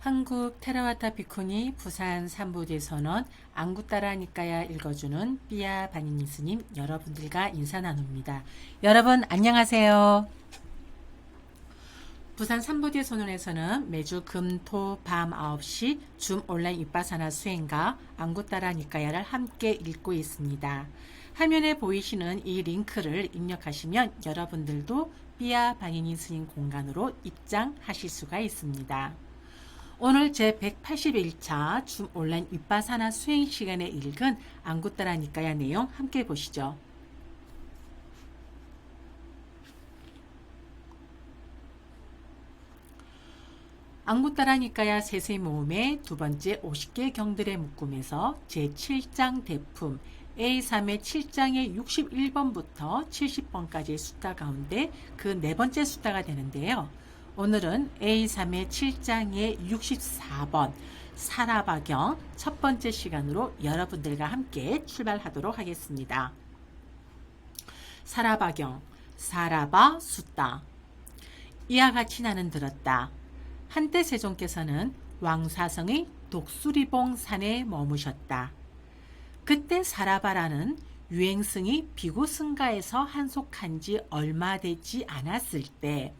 한국 테라와타 비쿠니 부산 삼부대 선원 안구따라니까야 읽어주는 삐아 바니니 스님 여러분들과 인사 나눕니다. 여러분 안녕하세요. 부산 삼부대 선원에서는 매주 금, 토, 밤 9시 줌 온라인 입바사나 수행과 안구따라니까야를 함께 읽고 있습니다. 화면에 보이시는 이 링크를 입력하시면 여러분들도 삐아 바니니 스님 공간으로 입장하실 수가 있습니다. 오늘 제 181차 줌 온라인 윗바사나 수행 시간에 읽은 안구 따라니까야 내용 함께 보시죠. 안구 따라니까야 세세 모음의 두 번째 50개 경들의 묶음에서 제7장 대품 A3의 7장의 61번부터 70번까지의 숫자 가운데 그 네 번째 숫자가 되는데요. 오늘은 A3의 7장의 64번 사라바경 첫 번째 시간으로 여러분들과 함께 출발하도록 하겠습니다. 사라바경 사라바 숫다 이와 같이 나는 들었다. 한때 세종께서는 왕사성의 독수리봉 산에 머무셨다. 그때 사라바라는 유행승이 비구승가에서 한속한 지 얼마 되지 않았을 때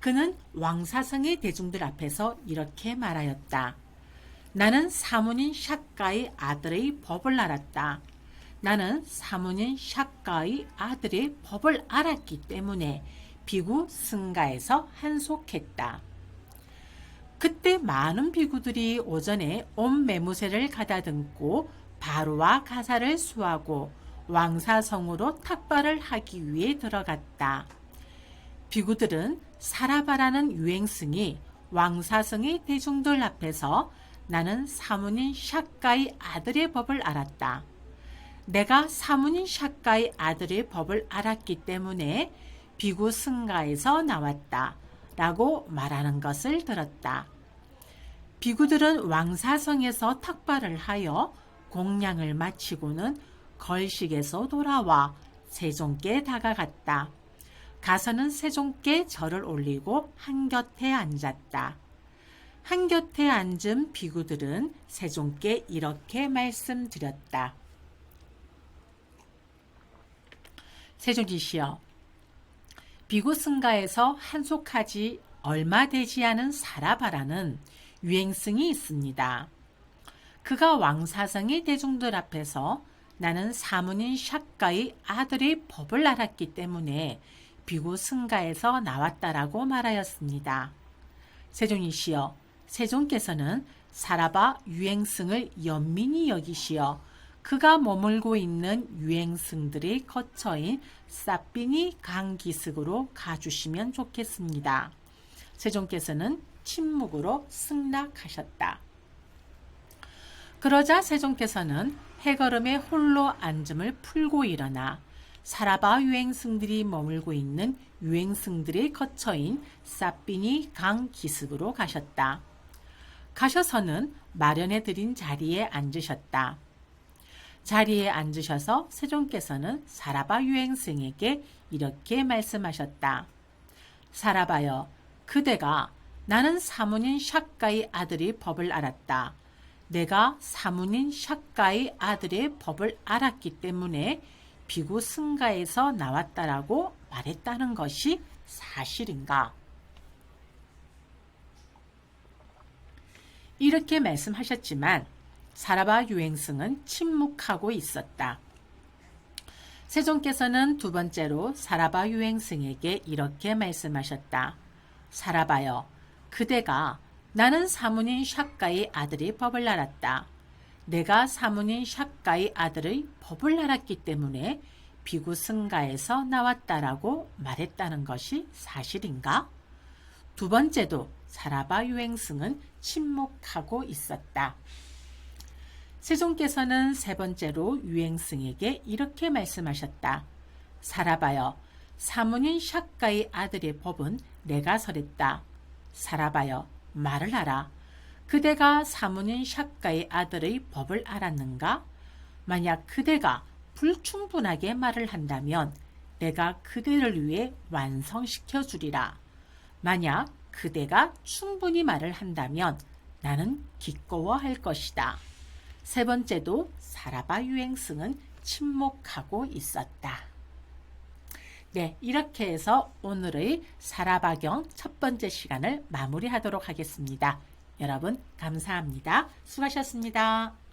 그는 왕사성의 대중들 앞에서 이렇게 말하였다. 나는 사문인 샤카의 아들의 법을 알았다. 나는 사문인 샤카의 아들의 법을 알았기 때문에 비구 승가에서 한속했다. 그때 많은 비구들이 오전에 온 매무새를 가다듬고 바로와 가사를 수하고 왕사성으로 탁발을 하기 위해 들어갔다. 비구들은 사라바라는 유행승이 왕사성의 대중들 앞에서 나는 사문인 샤카의 아들의 법을 알았다. 내가 사문인 샤카의 아들의 법을 알았기 때문에 비구 승가에서 나왔다. 라고 말하는 것을 들었다. 비구들은 왕사성에서 탁발을 하여 공양을 마치고는 걸식에서 돌아와 세종께 다가갔다. 가서는 세종께 절을 올리고 한 곁에 앉았다. 한 곁에 앉은 비구들은 세종께 이렇게 말씀드렸다. 세종지시여, 비구 승가에서 한속하지 얼마 되지 않은 사라바라는 유행승이 있습니다. 그가 왕사성의 대중들 앞에서 나는 사문인 샤카의 아들의 법을 알았기 때문에 비구 승가에서 나왔다라고 말하였습니다. 세종이시여, 세종께서는 사라바 유행승을 연민히 여기시어 그가 머물고 있는 유행승들의 거처인 사비니 강기슭으로 가주시면 좋겠습니다. 세종께서는 침묵으로 승낙하셨다. 그러자 세종께서는 해걸음에 홀로 앉음을 풀고 일어나 사라바 유행승들이 머물고 있는 유행승들의 거처인 사비니 강 기슭으로 가셨다. 가셔서는 마련해 드린 자리에 앉으셨다. 자리에 앉으셔서 세종께서는 사라바 유행승에게 이렇게 말씀하셨다. 사라바여, 그대가 나는 사문인 샤카의 아들이 법을 알았다. 내가 사문인 샤카의 아들의 법을 알았기 때문에 비구 승가에서 나왔다라고 말했다는 것이 사실인가? 이렇게 말씀하셨지만 사라바 유행승은 침묵하고 있었다. 세종께서는 두 번째로 사라바 유행승에게 이렇게 말씀하셨다. 사라바여, 그대가 나는 사문인 샤카의 아들의 법을 알았다. 내가 사문인 샤카의 아들의 법을 알았기 때문에 비구 승가에서 나왔다라고 말했다는 것이 사실인가? 두 번째도 사라바 유행승은 침묵하고 있었다. 세종께서는 세 번째로 유행승에게 이렇게 말씀하셨다. 사라바여, 사문인 샤카의 아들의 법은 내가 설했다. 사라바여, 말을 하라. 그대가 사문인 샤카의 아들의 법을 알았는가? 만약 그대가 불충분하게 말을 한다면 내가 그대를 위해 완성시켜 주리라. 만약 그대가 충분히 말을 한다면 나는 기꺼워할 것이다. 세 번째도 사라바 유행승은 침묵하고 있었다. 네, 이렇게 해서 오늘의 사라바경 첫 번째 시간을 마무리하도록 하겠습니다. 여러분, 감사합니다. 수고하셨습니다.